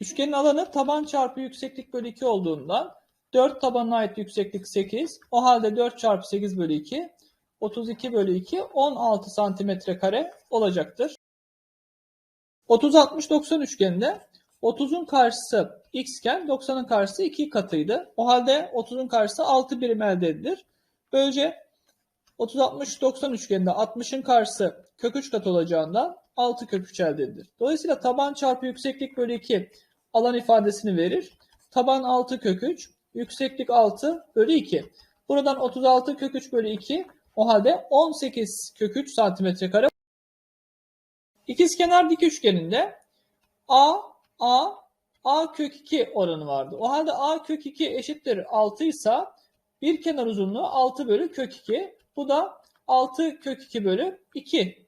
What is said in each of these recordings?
Üçgenin alanı taban çarpı yükseklik bölü 2 olduğundan 4 tabanına ait yükseklik 8. O halde 4 çarpı 8 bölü 2 32 bölü 2 16 santimetre kare olacaktır. 30 60 90 üçgeninde 30'un karşısı x iken 90'ın karşısı 2 katıydı. O halde 30'un karşısı 6 birim elde edilir. Böylece 30 60 90 üçgeninde 60'ın karşısı kök 3 kat olacağından 6 kök 3 elde edilir. Dolayısıyla taban çarpı yükseklik bölü 2 alan ifadesini verir. Taban 6 kök 3, yükseklik 6 bölü 2. Buradan 36 kök 3 bölü 2 o halde 18 kök 3 santimetre kare. İkizkenar dik üçgeninde A, A, A kök 2 oranı vardı. O halde A kök 2 eşittir 6 ise bir kenar uzunluğu 6 bölü kök 2. Bu da 6 kök 2 bölü 2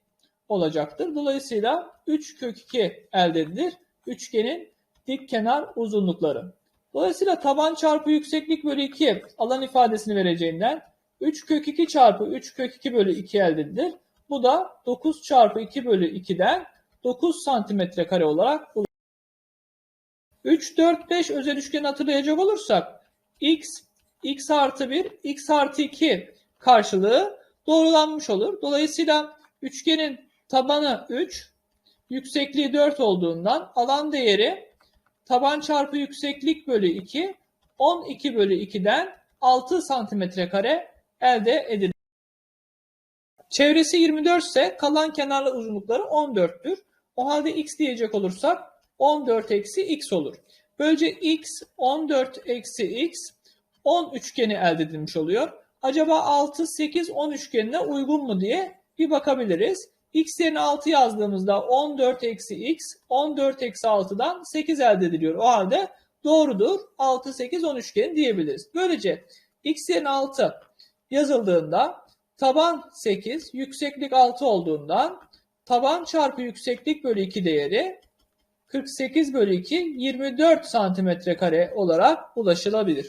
olacaktır. Dolayısıyla 3 kök 2 elde edilir. Üçgenin dik kenar uzunlukları. Dolayısıyla taban çarpı yükseklik bölü 2 alan ifadesini vereceğinden 3 kök 2 çarpı 3 kök 2 bölü 2 elde edilir. Bu da 9 çarpı 2 bölü 2'den 9 santimetre kare olarak bulunur. 3, 4, 5 özel üçgeni hatırlayacak olursak x, x artı 1, x artı 2 karşılığı doğrulanmış olur. Dolayısıyla üçgenin tabanı 3, yüksekliği 4 olduğundan alan değeri taban çarpı yükseklik bölü 2, 12 bölü 2'den 6 santimetre kare elde edilir. Çevresi 24 ise kalan kenarlı uzunlukları 14'tür. O halde x diyecek olursak 14 eksi x olur. Böylece x 14 eksi x 10 üçgeni elde edilmiş oluyor. Acaba 6, 8, 10 üçgenine uygun mu diye bir bakabiliriz. X yerine 6 yazdığımızda 14 eksi x 14 eksi 6'dan 8 elde ediliyor. O halde doğrudur 6, 8, 10 üçgeni diyebiliriz. Böylece x yerine 6 yazıldığında taban 8, yükseklik 6 olduğundan taban çarpı yükseklik bölü 2 değeri 48 bölü 2 24 santimetre kare olarak ulaşılabilir.